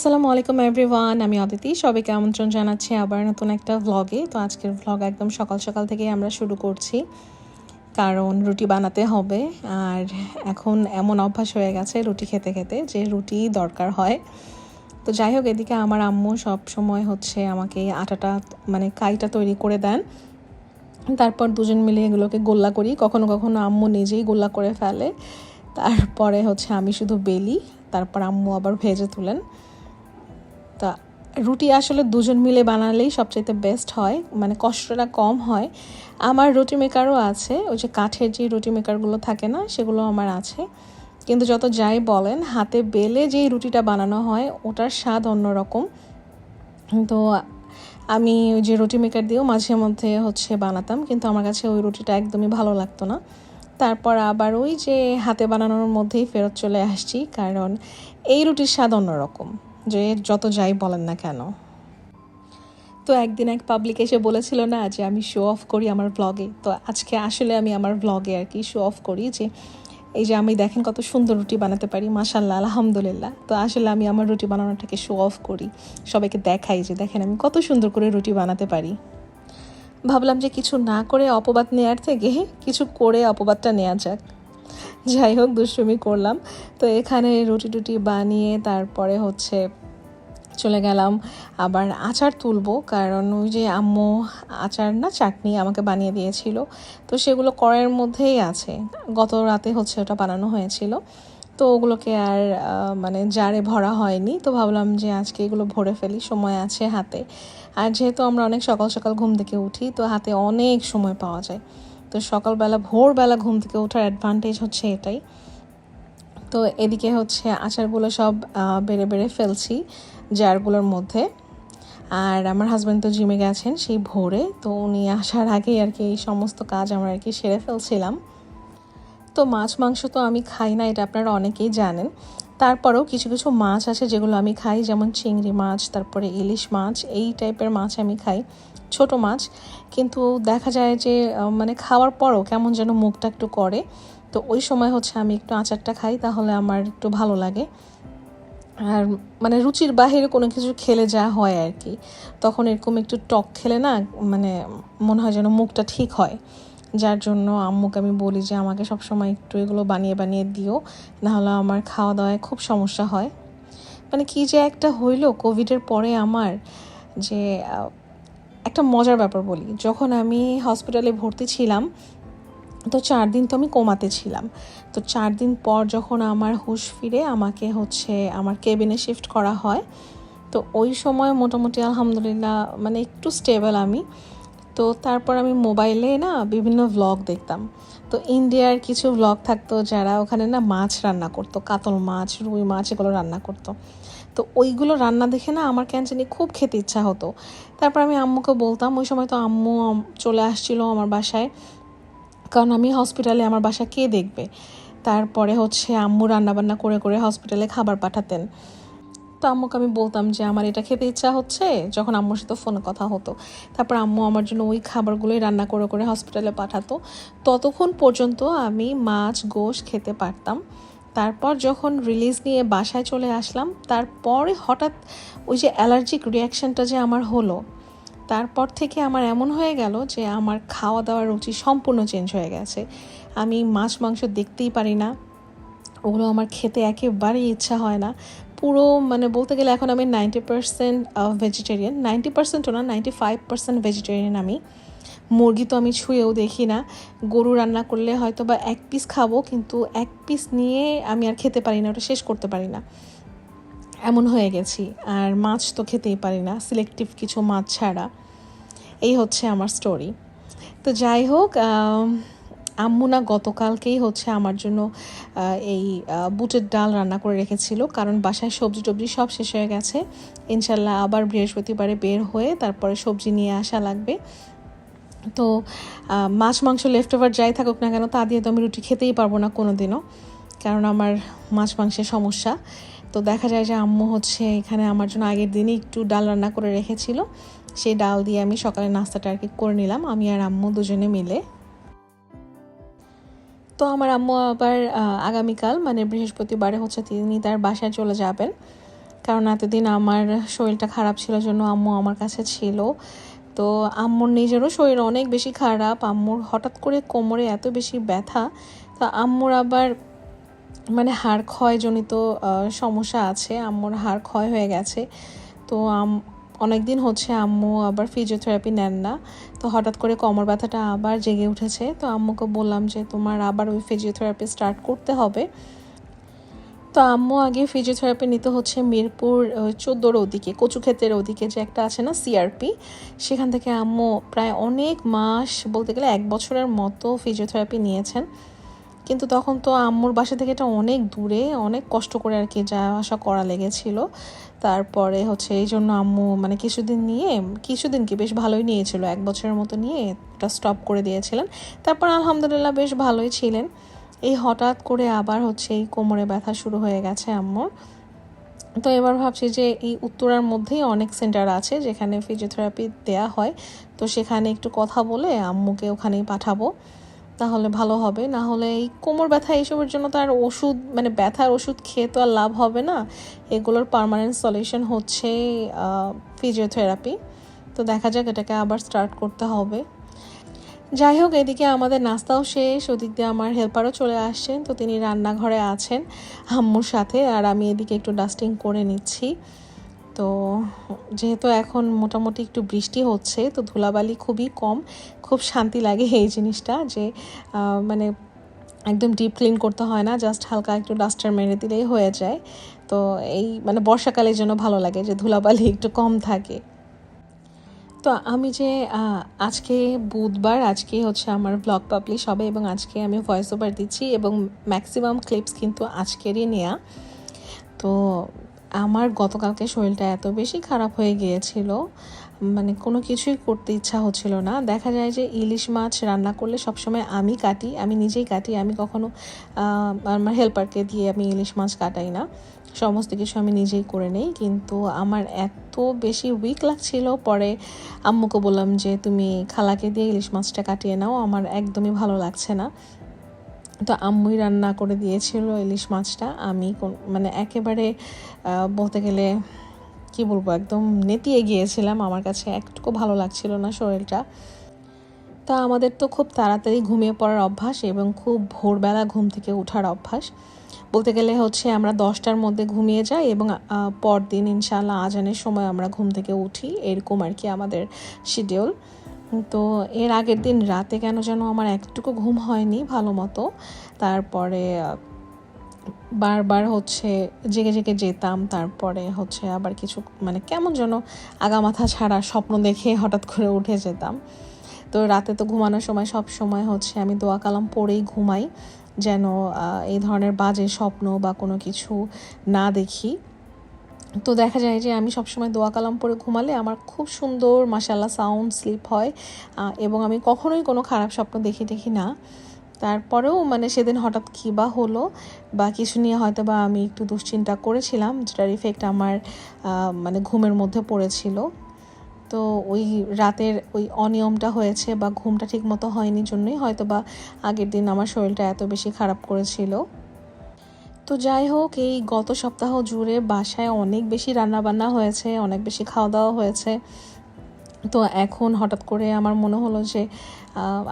আসসালামু আলাইকুম এভরিওয়ান আমি অদিতি। সবাইকে আমন্ত্রণ জানাচ্ছি আবার নতুন একটা ভ্লগে তো আজকের ভ্লগ একদম সকাল সকাল থেকেই আমরা শুরু করছি। কারণ রুটি বানাতে হবে। আর এখন এমন অভ্যাস হয়ে গেছে রুটি খেতে খেতে যে রুটি দরকার হয়। তো যাই হোক, এদিকে আমার আম্মু সব সময় হচ্ছে আমাকে আটাটা মানে কাইটা তৈরি করে দেন। তারপর দুজন মিলে এগুলোকে গোল্লা করি। কখনো কখনো আম্মু নিজেই গোল্লা করে ফেলে। তারপরে হচ্ছে আমি শুধু বেলি। তারপর আম্মু আবার ভেজে তুলেন। রুটি আসলে দুজন মিলে বানালেই সবচাইতে বেস্ট হয় মানে কষ্টটা কম হয়। আমার রুটি মেকারও আছে, ওই যে কাঠের যে রুটি মেকারগুলো থাকে না, সেগুলো আমার আছে। কিন্তু যত যাই বলেন, হাতে বেলে যেই রুটিটা বানানো হয়, ওটার স্বাদ অন্যরকম। তো আমি ওই যে রুটি মেকার দিয়েও মাঝে মধ্যে হচ্ছে বানাতাম, কিন্তু আমার কাছে ওই রুটিটা একদমই ভালো লাগতো না। তারপর আবার ওই যে হাতে বানানোর মধ্যেই ফেরত চলে আসছি, কারণ এই রুটির স্বাদ অন্যরকম। যে যত যাই বলেন না কেন। তো একদিন এক পাবলিক এসে বলেছিল না যে, আমি শো অফ করি আমার ব্লগে তো আজকে আসলে আমি আমার ব্লগে আর কি শো অফ করি যে, এই যে আমি দেখেন কত সুন্দর রুটি বানাতে পারি মাসাল্লাহ আলহামদুলিল্লাহ। তো আসলে আমি আমার রুটি বানানোটাকে শো অফ করি, সবাইকে দেখাই যে, দেখেন আমি কত সুন্দর করে রুটি বানাতে পারি। ভাবলাম যে কিছু না করে অপবাদ নেওয়ার থেকে কিছু করে অপবাদটা নেওয়া যাক। যাই হোক, দুষ্টুমি করলাম। তো এখানে রুটি টুটি বানিয়ে তারপরে হচ্ছে চলে গেলাম। আবার আচার তুলবো, কারণ ওই যে আম্মু আচার না, চাটনি আমাকে বানিয়ে দিয়েছিল। তো সেগুলো কড়াইয়ের মধ্যেই আছে। গত রাতে হচ্ছে ওটা বানানো হয়েছিল। তো ওগুলোকে আর মানে জারে ভরা হয়নি। তো ভাবলাম যে আজকে এগুলো ভরে ফেলি, সময় আছে হাতে। আর যেহেতু আমরা অনেক সকাল সকাল ঘুম থেকে উঠি, তো হাতে অনেক সময় পাওয়া যায়। তো সকালবেলা, ভোরবেলা ঘুম থেকে ওঠার অ্যাডভান্টেজ হচ্ছে এটাই। তো এদিকে হচ্ছে আচারগুলো সব বেড়ে বেড়ে ফেলছি। জারগুলোর মধ্যে। আর আমার হাজব্যান্ড তো জিমে গেছেন সেই ভোরে, তো উনি আসার আগেই আর কি এই সমস্ত কাজ আমরা আর কি সেরে ফেলছিলাম। তো মাছ, মাংস তো আমি খাই না, এটা আপনারা অনেকেই জানেন। তারপরেও কিছু কিছু মাছ আছে যেগুলো আমি খাই, যেমন চিংড়ি মাছ, তারপরে ইলিশ মাছ, এই টাইপের মাছ আমি খাই, ছোট মাছ। কিন্তু দেখা যায় যে মানে খাওয়ার পরও কেমন যেন মুখটা একটু করে। তো ওই সময় হচ্ছে আমি একটু আচারটা খাই, তাহলে আমার একটু ভালো লাগে। আর মানে রুচির বাহিরে কোনো কিছু খেলে যা হয় আর কি, তখন এরকম একটু টক খেলে না মানে মনে হয় যেন মুখটা ঠিক হয়। যার জন্য আম্মুকে আমি বলি যে, আমাকে সবসময় একটু এগুলো বানিয়ে বানিয়ে দিও, নাহলে আমার খাওয়া দাওয়ায় খুব সমস্যা হয়। মানে কি যে একটা হইল কোভিডের পরে আমার যে একটা মজার ব্যাপার বলি। যখন আমি হসপিটালে ভর্তি ছিলাম তো চার দিন তো আমি কোমাতে ছিলাম। তো চার দিন পর যখন আমার হুশ ফিরে আমাকে হচ্ছে আমার কেবিনে শিফট করা হয়, তো ওই সময় মোটামুটি আলহামদুলিল্লাহ মানে একটু স্টেবল আমি। তো তারপর আমি মোবাইলে না বিভিন্ন ভ্লগ দেখতাম। তো ইন্ডিয়ার কিছু ভ্লগ থাকতো যারা ওখানে না মাছ রান্না করতো, কাতল মাছ, রুই মাছ এগুলো রান্না করতো। তো ওইগুলো রান্না দেখে না আমার কেন জানি খুব খেতে ইচ্ছা হতো। তারপর আমি আম্মুকে বলতাম, ওই সময় তো আম্মু চলে আসছিল আমার বাসায়। কারণ আমি হসপিটালে আমার বাসা কে দেখবে? তারপরে হচ্ছে আম্মু রান্নাবান্না করে করে হসপিটালে খাবার পাঠাতেন। তো আম্মুকে আমি বলতাম যে, আমার এটা খেতে ইচ্ছা হচ্ছে। যখন আম্মুর সাথে ফোনে কথা হতো। তারপর আম্মু আমার জন্য ওই খাবারগুলোই রান্না করে করে হসপিটালে পাঠাতো। ততক্ষণ পর্যন্ত আমি মাছ, গোশ খেতে পারতাম। তারপর যখন রিলিজ নিয়ে বাসায় চলে আসলাম, তারপরে হঠাৎ ওই যে অ্যালার্জিক রিয়াকশানটা যে আমার হলো তারপর থেকে আমার এমন হয়ে গেল যে আমার খাওয়া দাওয়ার রুচি সম্পূর্ণ চেঞ্জ হয়ে গেছে। আমি মাছ, মাংস দেখতেই পারি না। ওগুলো আমার খেতে একেবারেই ইচ্ছা হয় না। পুরো মানে বলতে গেলে এখন আমি নাইনটি পার্সেন্ট ভেজিটেরিয়ান নাইনটি পার্সেন্টও না নাইনটি ফাইভ পার্সেন্ট ভেজিটেরিয়ান আমি। মুরগি তো আমি ছুঁয়েও দেখি না। গরু রান্না করলে হয়তো বা এক পিস খাব, কিন্তু এক পিস নিয়ে আমি আর খেতে পারি না, ওটা শেষ করতে পারি না। এমন হয়ে গেছি। আর মাছ তো খেতেই পারি না সিলেক্টিভ কিছু মাছ ছাড়া। এই হচ্ছে আমার স্টোরি তো যাই হোক আম্মু না গতকালকেই হচ্ছে আমার জন্য এই বুটের ডাল রান্না করে রেখেছিল। কারণ বাসায় সবজি টবজি সব শেষ হয়ে গেছে। ইনশাল্লাহ আবার বৃহস্পতিবারে বের হয়ে তারপরে সবজি নিয়ে আসা লাগবে। তো মাছ, মাংস লেফট ওভার যাই থাকুক না কেন, তা দিয়ে তো আমি রুটি খেতেই পারব না কোনো দিনও কারণ আমার মাছ, মাংসের সমস্যা। তো দেখা যায় যে আম্মু হচ্ছে এখানে আমার জন্য আগের দিনই একটু ডাল রান্না করে রেখেছিল। সেই ডাল দিয়ে আমি সকালে নাস্তাটা আর কি করে নিলাম, আমি আর আম্মু দুজনে মিলে। তো আমার আম্মু আবার আগামীকাল মানে বৃহস্পতিবারে হচ্ছে তিনি তার বাসায় চলে যাবেন। কারণ এতদিন আমার শরীরটা খারাপ ছিল জন্য আম্মু আমার কাছে ছিল। তো আম্মুর নিজেরও শরীর অনেক বেশি খারাপ, আম্মুর হঠাৎ করে কোমরে এত বেশি ব্যথা। তো আম্মুর আবার মানে হাড় ক্ষয়জনিত সমস্যা আছে, আম্মুর হাড় ক্ষয় হয়ে গেছে। তো আম অনেক দিন হচ্ছে আম্মু আবার ফিজিওথেরাপি নেন না। তো হঠাৎ করে কোমর ব্যথাটা আবার জেগে উঠেছে। তো আম্মুকে বললাম যে, তোমার আবার ওই ফিজিওথেরাপি স্টার্ট করতে হবে। তো আম্মু আগে ফিজিওথেরাপি নিতে হচ্ছে মিরপুর চোদ্দোর ওদিকে, কচুক্ষেতের ওদিকে যে একটা আছে না সিআরপি সেখান থেকে আম্মু প্রায় অনেক মাস, বলতে গেলে এক বছরের মতো ফিজিওথেরাপি নিয়েছেন। কিন্তু তখন তো আম্মুর বাসা থেকে এটা অনেক দূরে, অনেক কষ্ট করে আর কি যাওয়া আসা করা লেগেছিল। তারপরে হচ্ছে এই জন্য আম্মু মানে কিছুদিন নিয়ে, কিছুদিন কি বেশ ভালোই নিয়েছিল, এক বছরের মতো নিয়ে এটা স্টপ করে দিয়েছিলেন। তারপর আলহামদুলিল্লাহ বেশ ভালোই ছিলেন। এই হঠাৎ করে আবার হচ্ছে এই কোমরে ব্যথা শুরু হয়ে গেছে আম্মুর। তো এবার ভাবছি যে এই উত্তরার মধ্যেই অনেক সেন্টার আছে যেখানে ফিজিওথেরাপি দেয়া হয়। তো সেখানে একটু কথা বলে আম্মুকে ওখানেই পাঠাবো। তাহলে ভালো হবে। না হলে এই কোমর ব্যথা এইসবের জন্য তো আর ওষুধ মানে ব্যথার ওষুধ খেয়ে তো আর লাভ হবে না। এগুলোর পার্মানেন্ট সলিউশন হচ্ছে ফিজিওথেরাপি তো দেখা যাক এটাকে আবার স্টার্ট করতে হবে। যাই হোক, এদিকে আমাদের নাস্তাও শেষ। ওদিক দিয়ে আমার হেল্পারও চলে আসছেন। তো তিনি রান্নাঘরে আছেন আম্মুর সাথে। আর আমি এদিকে একটু ডাস্টিং করে নিচ্ছি। তো যেহেতু এখন মোটামুটি একটু বৃষ্টি হচ্ছে, তো ধুলাবালি খুবই কম। খুব শান্তি লাগে এই জিনিসটা যে মানে একদম ডিপ ক্লিন করতে হয় না জাস্ট হালকা একটু ডাস্টার মেরে দিলেই হয়ে যায়। তো এই মানে বর্ষাকালের জন্য ভালো লাগে যে ধুলাবালি একটু কম থাকে। তো আমি যে আজকে বুধবার, আজকে হচ্ছে আমার ব্লগ পাবলিশ হবে এবং আজকে আমি ভয়েস ওভার দিচ্ছি এবং ম্যাক্সিমাম ক্লিপস কিন্তু আজকেরই নেওয়া তো আমার গতকালকে শরীরটা এত বেশি খারাপ হয়ে গিয়েছিল মানে কোনো কিছুই করতে ইচ্ছা হচ্ছিল না। দেখা যায় যে ইলিশ মাছ রান্না করলে সবসময় আমি কাটি, আমি নিজেই কাটি, আমি কখনো আমার হেল্পারকে দিয়ে আমি ইলিশ মাছ কাটাই না। সমস্ত কিছু আমি নিজেই করে নেই, কিন্তু আমার এত বেশি উইক লাগছিল। পরে আম্মুকে বললাম যে, তুমি খালাকে দিয়ে ইলিশ মাছটা কাটিয়ে নাও, আমার একদমই ভালো লাগছে না। তো আম্মুই রান্না করে দিয়েছিল ইলিশ মাছটা। আমি মানে একেবারে বলতে গেলে, কি বলব, একদম নেতিয়ে গিয়েছিলাম। আমার কাছে একটুকু ভালো লাগছিল না শরীরটা। তা আমাদের তো খুব তাড়াতাড়ি ঘুমিয়ে পড়ার অভ্যাস এবং খুব ভোরবেলা ঘুম থেকে ওঠার অভ্যাস। বলতে গেলে হচ্ছে আমরা দশটার মধ্যে ঘুমিয়ে যাই এবং পরদিন ইনশাল্লাহ আজানের সময় আমরা ঘুম থেকে উঠি, এরকম আর কি আমাদের শিডিউল তো এর আগের দিন রাতে কেন যেন আমার একটুকু ঘুম হয়নি ভালো মতো। তারপরে, বারবার হচ্ছে জেগে জেগে যেতাম, তারপরে হচ্ছে আবার কিছু মানে কেমন যেন আগামাথা ছাড়া স্বপ্ন দেখে হঠাৎ করে উঠে যেতাম। তো রাতে তো ঘুমানোর সময় সব সময় হচ্ছে আমি দোয়া কালাম পড়েই ঘুমাই, যেন এই ধরনের বাজে স্বপ্ন বা কোনো কিছু না দেখি। তো দেখা যায় যে আমি সবসময় দোয়া কালাম পরে ঘুমালে আমার খুব সুন্দর মাসাল্লাহ সাউন্ড স্লিপ হয়। এবং আমি কখনোই কোনো খারাপ স্বপ্ন দেখি দেখি না। তারপরেও মানে সেদিন হঠাৎ কী বা হলো বা কিছু নিয়ে হয়তো বা আমি একটু দুশ্চিন্তা করেছিলাম, যেটার ইফেক্ট আমার মানে ঘুমের মধ্যে পড়েছিল। তো ওই রাতের ওই অনিয়মটা হয়েছে বা ঘুমটা ঠিক মতো হয়নি জন্যই হয়তো বা আগের দিন আমার শরীরটা এত বেশি খারাপ করেছিল। তো যাই হোক, এই গত সপ্তাহ জুড়ে বাসায় অনেক বেশি রান্না বান্না হয়েছে, অনেক বেশি খাওয়া দাওয়া হয়েছে। তো এখন হঠাৎ করে আমার মনে হলো যে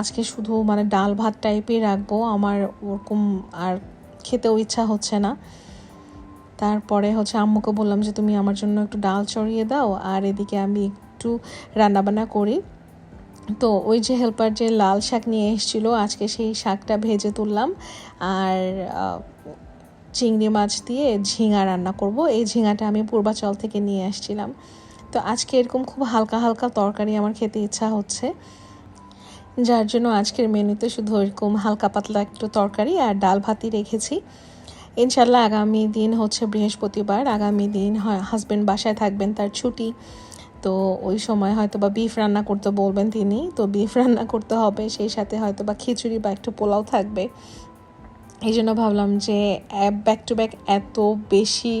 আজকে শুধু মানে ডাল ভাত টাইপই রাখব, আমার ওরকম আর খেতেও ইচ্ছা হচ্ছে না। তারপরে হচ্ছে আম্মুকে বললাম যে, তুমি আমার জন্য একটু ডাল চড়িয়ে দাও, আর এদিকে আমি একটু রান্নাবান্না করি। তো ওই যে হেল্পার যে লাল শাক নিয়ে এসেছিল, আজকে সেই শাকটা ভেজে তুললাম। আর চিংড়ি মাছ দিয়ে ঝিঙা রান্না করব। এই ঝিঙাটা আমি পূর্বাচল থেকে নিয়ে আসছিলাম। তো আজকে এরকম খুব হালকা হালকা তরকারি আমার খেতে ইচ্ছা হচ্ছে। যার জন্য আজকের মেনুতে শুধু এরকম হালকা পাতলা একটু তরকারি আর ডাল ভাতই রেখেছি। ইনশাল্লাহ আগামী দিন হচ্ছে বৃহস্পতিবার। আগামী দিন হাজব্যান্ড বাসায় থাকবেন, তার ছুটি। তো ওই সময় হয়তো বা বিফ রান্না করতে বলবেন তিনি। তো বিফ রান্না করতে হবে, সেই সাথে হয়তো বা খিচুড়ি বা একটু পোলাও থাকবে। এই জন্য ভাবলাম যে ব্যাক টু ব্যাক এত বেশি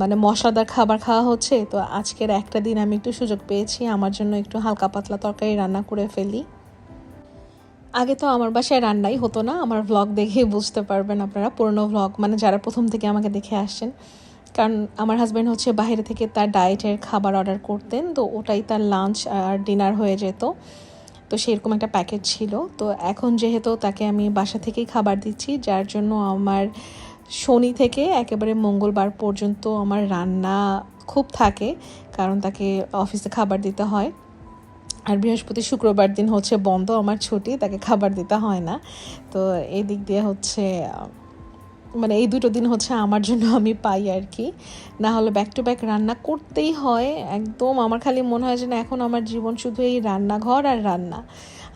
মানে মশলাদার খাবার খাওয়া হচ্ছে, তো আজকের একটা দিন আমি একটু সুযোগ পেয়েছি, আমার জন্য একটু হালকা পাতলা তরকারি রান্না করে ফেলি। আগে তো আমার বাসায় রান্নাই হতো না, আমার ভ্লগ দেখেই বুঝতে পারবেন আপনারা, পুরনো ভ্লগ মানে যারা প্রথম থেকে আমাকে দেখে আসছেন। কারণ আমার হাজব্যান্ড হচ্ছে বাইরে থেকে তার ডায়েটের খাবার অর্ডার করতেন, তো ওটাই তার লাঞ্চ আর ডিনার হয়ে যেত। তো সেরকম একটা প্যাকেট ছিল। তো এখন যেহেতু তাকে আমি বাসা থেকেই খাবার দিচ্ছি, যার জন্য আমার শনি থেকে একেবারে মঙ্গলবার পর্যন্ত আমার রান্না খুব থাকে, কারণ তাকে অফিসে খাবার দিতে হয়। আর বৃহস্পতি শুক্রবার দিন হচ্ছে বন্ধ, আমার ছুটি, তাকে খাবার দিতে হয় না। তো এই দিক দিয়ে হচ্ছে মানে এই দুটো দিন হচ্ছে আমার জন্য আমি পাই আর কি। না হলে ব্যাক টু ব্যাক রান্না করতেই হয়। একদম আমার খালি মনে হয় যে না, এখন আমার জীবন শুধু এই রান্নাঘর আর রান্না।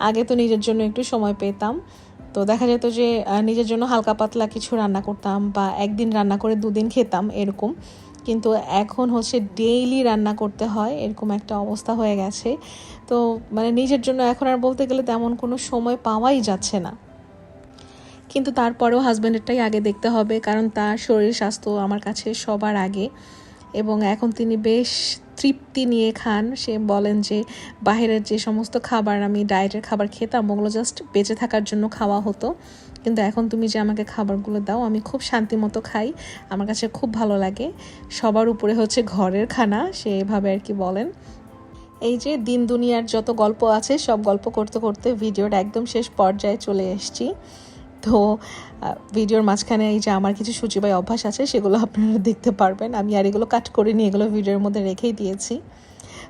আগে তো নিজের জন্য একটু সময় পেতাম। তো দেখা যেত যে নিজের জন্য হালকা পাতলা কিছু রান্না করতাম বা একদিন রান্না করে দুদিন খেতাম এরকম। কিন্তু এখন হচ্ছে ডেইলি রান্না করতে হয়, এরকম একটা অবস্থা হয়ে গেছে। তো মানে নিজের জন্য এখন আর বলতে গেলে তেমন কোনো সময় পাওয়াই যাচ্ছে না। কিন্তু তারপরেও হাজব্যান্ডেরটাই আগে দেখতে হবে, কারণ তার শরীর স্বাস্থ্য আমার কাছে সবার আগে। এবং এখন তিনি বেশ তৃপ্তি নিয়ে খান। সে বলেন যে বাইরের যে সমস্ত খাবার আমি ডায়েটের খাবার খেতাম, ওগুলো জাস্ট বেঁচে থাকার জন্য খাওয়া হতো। কিন্তু এখন তুমি যে আমাকে খাবারগুলো দাও, আমি খুব শান্তি মতো খাই। আমার কাছে খুব ভালো লাগে। সবার উপরে হচ্ছে ঘরের খানা, সে এভাবে আর কি বলেন। এই যে দিন দুনিয়ার যত গল্প আছে, সব গল্প করতে করতে ভিডিওটা একদম শেষ পর্যায়ে চলে এসছি। তো ভিডিওর মাঝখানে এই যে আমার কিছু সূচিবাই অভ্যাস আছে, সেগুলো আপনারা দেখতে পারবেন। আমি আর এগুলো কাট করে নিয়ে এগুলো ভিডিওর মধ্যে রেখেই দিয়েছি।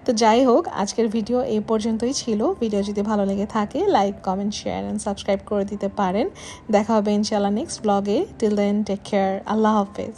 তো যাই হোক, আজকের ভিডিও এ পর্যন্তই ছিল। ভিডিও যদি ভালো লেগে থাকে like comment share and subscribe করে দিতে পারেন। দেখা হবে ইনশাল্লাহ নেক্সট ব্লগে টিল দেন টেক কেয়ার আল্লাহ হাফেজ।